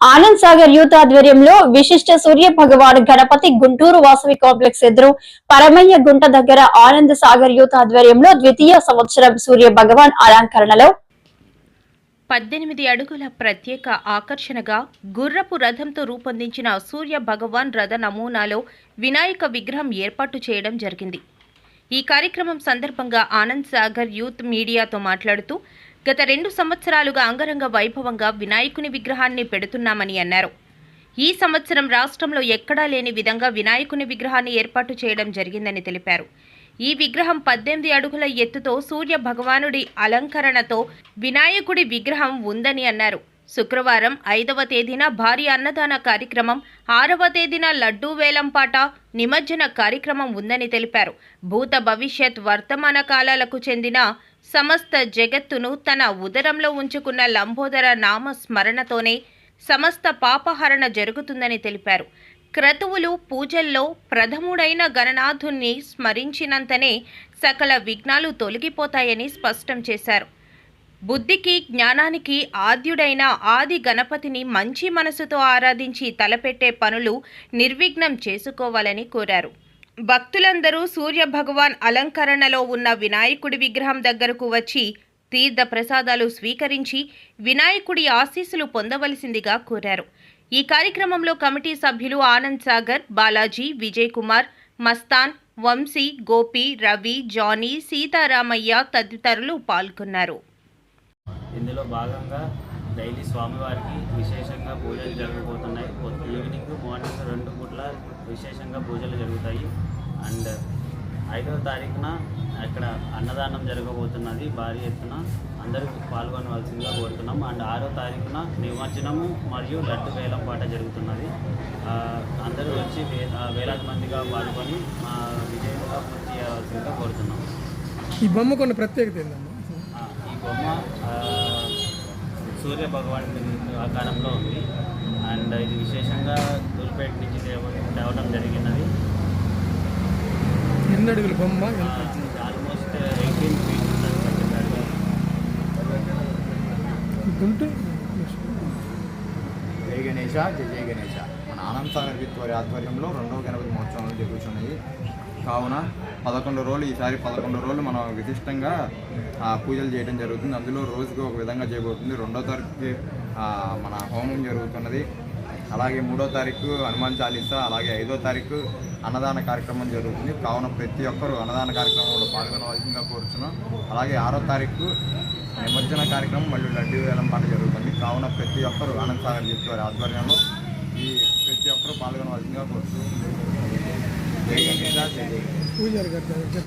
Anand Sagar youth ఆధ్వర్యంలో విశిష్ట Surya Bhagavan Ganapati Guntur Vasavi complex ఎదురు పరమయ్య గుంట దగ్గర ఆనంద్ సాగర్ యూత్ ఆధ్వర్యంలో ద్వితీయ సంవత్సరం సూర్య భగవాన్ అలంకరణలో పద్దెనిమిది అడుగుల ప్రత్యేక ఆకర్షణగా గుర్రపు రథంతో రూపొందించిన సూర్య భగవాన్ రథ నమూనాలో వినాయక విగ్రహం ఏర్పాటు చేయడం జరిగింది. ఈ కార్యక్రమం సందర్భంగా ఆనంద్ సాగర్ యూత్ మీడియాతో మాట్లాడుతూ గత రెండు సంవత్సరాలుగా అంగరంగ వైభవంగా వినాయకుని విగ్రహాన్ని పెడుతున్నామని అన్నారు. ఈ సంవత్సరం రాష్ట్రంలో ఎక్కడా లేని విధంగా వినాయకుని విగ్రహాన్ని ఏర్పాటు చేయడం జరిగిందని తెలిపారు. ఈ విగ్రహం పద్దెనిమిది అడుగుల ఎత్తుతో సూర్య భగవానుడి అలంకరణతో వినాయకుడి విగ్రహం ఉందని అన్నారు. శుక్రవారం ఐదవ తేదీన భారీ అన్నదాన కార్యక్రమం ఆరవ తేదీన లడ్డూ వేలంపాట నిమజ్జన కార్యక్రమం ఉందని తెలిపారు. భూత భవిష్యత్ వర్తమాన కాలాలకు చెందిన సమస్త జగత్తును తన ఉదరంలో ఉంచుకున్న లంబోదర నామ స్మరణతోనే సమస్త పాపహరణ జరుగుతుందని తెలిపారు. క్రతువులు పూజల్లో ప్రథముడైన గణనాథుణ్ణి స్మరించినంతనే సకల విఘ్నాలు తొలగిపోతాయని స్పష్టం చేశారు. బుద్ధికి జ్ఞానానికి ఆద్యుడైన ఆది గణపతిని మంచి మనసుతో ఆరాధించి తలపెట్టే పనులు నిర్విఘ్నం చేసుకోవాలని కోరారు. భక్తులందరూ సూర్య భగవాన్ అలంకరణలో ఉన్న వినాయకుడి విగ్రహం దగ్గరకు వచ్చి తీర్థ ప్రసాదాలు స్వీకరించి వినాయకుడి ఆశీస్సులు పొందవలసిందిగా కోరారు. ఈ కార్యక్రమంలో కమిటీ సభ్యులు ఆనంద్ సాగర్ బాలాజీ విజయ్ కుమార్ మస్తాన్ వంశీ గోపి రవి జానీ సీతారామయ్య తదితరులు పాల్గొన్నారు. ఇందులో భాగంగా డైలీ స్వామివారికి విశేషంగా పూజలు జరగబోతున్నాయి. ఈవినింగ్ మార్నింగ్ రెండు పూట్ల విశేషంగా పూజలు జరుగుతాయి. అండ్ ఐదవ తారీఖున అక్కడ అన్నదానం జరగబోతున్నది భారీ ఎత్తున. అందరూ పాల్గొనవలసిందిగా కోరుతున్నాం. అండ్ ఆరో తారీఖున నిమజ్జనము మరియు లడ్డు వేలం పాట జరుగుతున్నది. అందరూ వచ్చి వేలాది మందిగా పాల్గొని మా విజయంగా పూర్తి చేయవలసిందిగా కోరుతున్నాం. ఈ బొమ్మ కొన్ని ప్రత్యేకత ఈ బొమ్మ సూర్య భగవాన్ ఆకారంలో ఉంది. అండ్ ఇది విశేషంగా దూల్పేట నుంచి తేవ తేవడం జరిగినది. ఎన్ని అడుగుల బొమ్మ? ఆల్మోస్ట్ ఎయిటీన్ ఫీట్ ఉంటుంది గుంటూరు? జై గణేష జై జై గణేష మన ఆనంద్ సాగర్ విత్ వారి ఆధ్వర్యంలో రెండవ గణపతి మహోత్సవాలు జరుగుతున్నాయి. కావున పదకొండు రోజులు ఈసారి పదకొండు రోజులు మనం విశిష్టంగా పూజలు చేయడం జరుగుతుంది. అందులో రోజుకి ఒక విధంగా చేయబోతుంది. రెండో తారీఖుకి మన హోమం జరుగుతున్నది. అలాగే మూడో తారీఖు హనుమాన్ చాలీసా అలాగే ఐదో తారీఖు అన్నదాన కార్యక్రమం జరుగుతుంది. కావున ప్రతి ఒక్కరూ అన్నదాన కార్యక్రమంలో పాల్గొనవలసిందిగా కోరుచున్నాం. అలాగే ఆరో తారీఖు నిమజ్జన కార్యక్రమం మళ్ళీ లడ్డూ వేలం పాట జరుగుతుంది. కావున ప్రతి ఒక్కరూ ఆనంద్ సాగర్ జిత్ వారి ఆధ్వర్యంలో ఈ ప్రతి